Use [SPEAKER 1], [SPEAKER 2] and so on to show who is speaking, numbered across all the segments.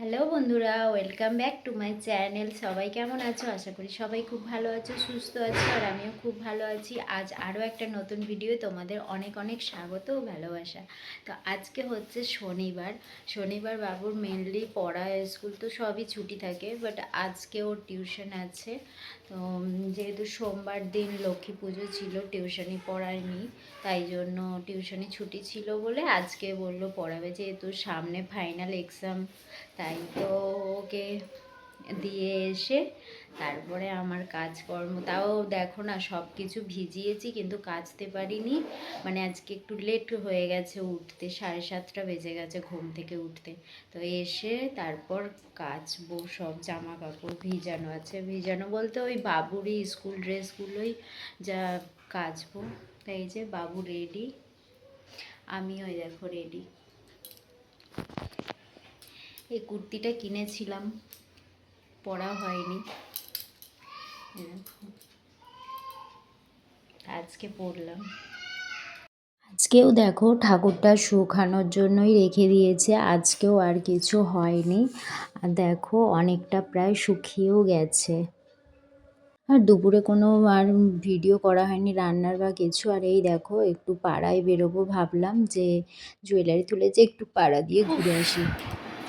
[SPEAKER 1] Hello বন্ধুরা, welcome back to my channel. সবাই কেমন আছো? আশা করি সবাই খুব ভালো আছো, সুস্থ আছো, আর আমিও খুব ভালো আছি। আজ আরও একটা নতুন ভিডিও তোমাদের অনেক অনেক স্বাগত ও ভালোবাসা। তো আজকে হচ্ছে শনিবার। শনিবার বাবুর মেনলি পড়া, স্কুল তো সবই ছুটি থাকে বাট আজকে ওর টিউশন আছে। তো যেহেতু সোমবার দিন লক্ষ্মী পুজো ছিল টিউশনি পড়ায়নি, তাই জন্য টিউশনি ছুটি ছিল বলে আজকে বলল পড়াবে। যেহেতু সামনে ফাইনাল এক্সাম তাই তো ওকে দিয়ে এসে তারপরে আমার কাজকর্ম, তাও দেখো না সব কিছু ভিজিয়েছি কিন্তু কাচতে পারিনি। মানে আজকে একটু লেট হয়ে গেছে উঠতে, সাড়ে সাতটা বেজে গেছে ঘুম থেকে উঠতে। তো এসে তারপর কাচবো সব জামা কাপড় ভিজানো আছে, ভিজানো বলতে ওই বাবুরই স্কুল ড্রেসগুলোই যা কাচবো। তাই যে বাবু রেডি আমি ওই দেখো রেডি এই কুর্তিটা কিনেছিলাম, পরা হয়নি। আজকে পরলাম। আজকেও দেখো ঠাকুরটা শুকানোর জন্যই রেখে দিয়েছে, আজকেও আর কিছু হয়নি। আর দেখো অনেকটা প্রায় শুকিয়েও গেছে। আর দুপুরে কোনো আর ভিডিও করা হয়নি রান্নার বা কিছু। আর এই দেখো একটু পাড়ায় বেরোবো ভাবলাম যে, জুয়েলারি তুলেছে একটু পাড়া দিয়ে ঘুরে আসি।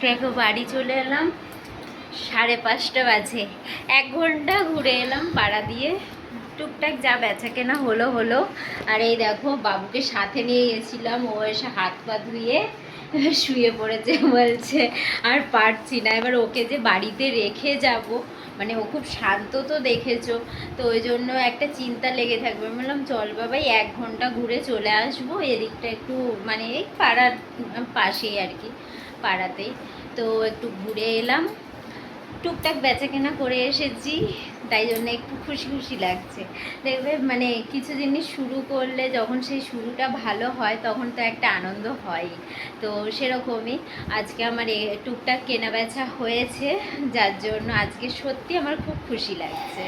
[SPEAKER 1] দেখো বাড়ি চলে এলাম। সাড়ে পাঁচটা বাজে। এক ঘণ্টা ঘুরে এলাম পাড়া দিয়ে। টুকটাক যা বেচা কেনা হলো হলো। আর এই দেখো, বাবুকে সাথে নিয়ে গেছিলাম। ও এসে হাত পা ধুয়ে শুয়ে পড়েছে বলছে, আর পারছি না। এবার ওকে যে বাড়িতে রেখে যাব মানে ও খুব শান্ত তো দেখেছ। তো ওই জন্য একটা চিন্তা লেগে থাকবে। বললাম, চল বাবাই এক ঘণ্টা ঘুরে চলে আসব। এদিকটা একটু মানে এই পাড়ার পাশেই আর কি। পাড়াতেই তো একটু ঘুরে এলাম। টুকটাক বেচা কেনা করে এসেছি, তাই জন্য একটু খুশি খুশি লাগছে। দেখবে মানে কিছু জিনিস শুরু করলে যখন সেই শুরুটা ভালো হয়, তখন তো একটা আনন্দ হয় তো সেরকমই আজকে আমার টুকটাক কেনা বেচা হয়েছে, যার জন্য আজকে সত্যি আমার খুব খুশি লাগছে।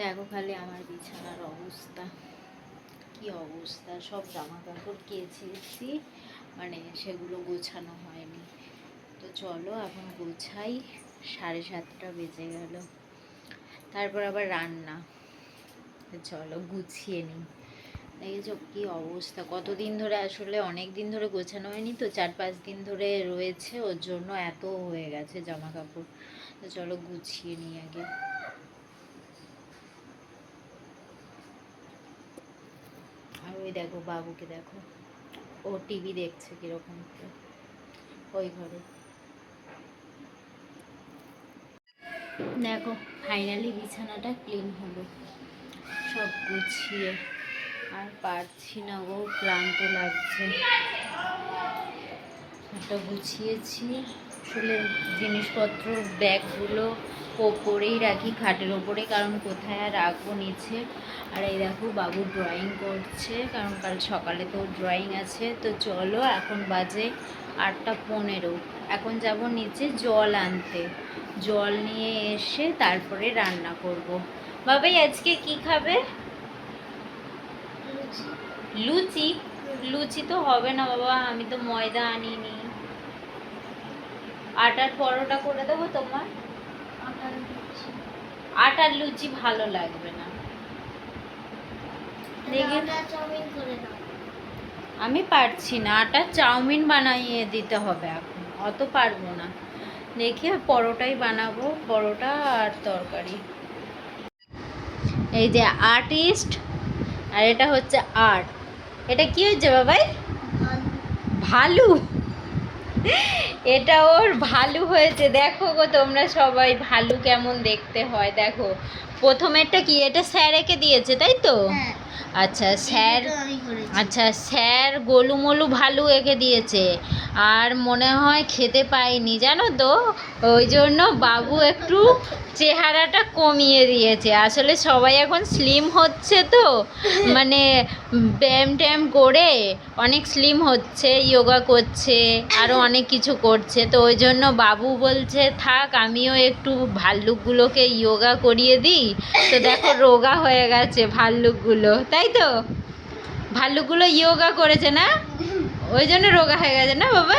[SPEAKER 1] দেখো খালি আমার বিছানার অবস্থা। কি অবস্থা? সব জামা কাপড় কেচেছি। মানে সেগুলো গোছানো হয়নি। তো চলো এখন গোছাই, সাড়ে সাতটা বেজে গেল। তারপর আবার রান্না। চলো গুছিয়ে নিই। দেখেছ কি অবস্থা? কতদিন ধরে আসলে অনেক দিন ধরে গোছানো হয়নি তো, চার পাঁচ দিন ধরে রয়েছে, ওর জন্য এত হয়ে গেছে জামা কাপড় তো চলো গুছিয়ে নিই আগে। আর ওই দেখো বাবুকে দেখো। ও টিভি দেখছে কীরকম করে ওই ঘরে। দেখো ফাইনালি বিছানাটা ক্লিন হলো। সব গুছিয়ে। আর পারছি না গো, ক্লান্ত লাগছে। একটা গুছিয়েছি। আসলে জিনিসপত্র ব্যাগগুলো ওপরেই রাখি খাটের ওপরে কারণ কোথায় আর রাখব নিচে। আর এই দেখো বাবু ড্রয়িং করছে কারণ কাল সকালে তো ড্রয়িং আছে। তো চলো এখন বাজে আটটা পনেরো। এখন যাব নিচে জল আনতে। জল নিয়ে এসে তারপরে রান্না করব। বাবাই আজকে কি খাবে? লুচি? লুচি তো হবে না বাবা আমি তো ময়দা আনিনি। আটার পরোটা করে দেবো তোমার? আটার লুচি। ভালো লাগবে না। আমি পারছি না আটা চাউমিন বানিয়ে দিতে হবে এখন। অত পারব না। দেখি পরোটাই বানাবো পরোটা আর তরকারি। এই যে আর্টিস্ট আর এটা হচ্ছে আর্ট। এটা কি হয়েছে বাবাই? ভালু? এটা ওর ভালু হয়েছে। দেখো গো তোমরা সবাই ভালু কেমন দেখতে হয়। দেখো প্রথমেরটা কি? এটা স্যার একে দিয়েছে তাই তো? আচ্ছা স্যার আচ্ছা স্যার গোলুমলু ভালু এঁকে দিয়েছে। আর মনে হয় খেতে পাইনি, জানো তো? ওই জন্য বাবু একটু চেহারাটা কমিয়ে দিয়েছে। আসলে সবাই এখন স্লিম হচ্ছে তো। মানে ব্যায়াম ট্যাম করে অনেক স্লিম হচ্ছে যোগা করছে আরও অনেক কিছু করছে। তো ওই জন্য বাবু বলছে, থাক, আমিও একটু ভাল্লুকগুলোকে যোগা করিয়ে দিই। তো দেখো রোগা হয়ে গেছে ভাল্লুকগুলো, তাই তো? ভাল্লুকগুলো যোগা করেছে না? ওই জন্য রোগা হয়ে গেছে না বাবা?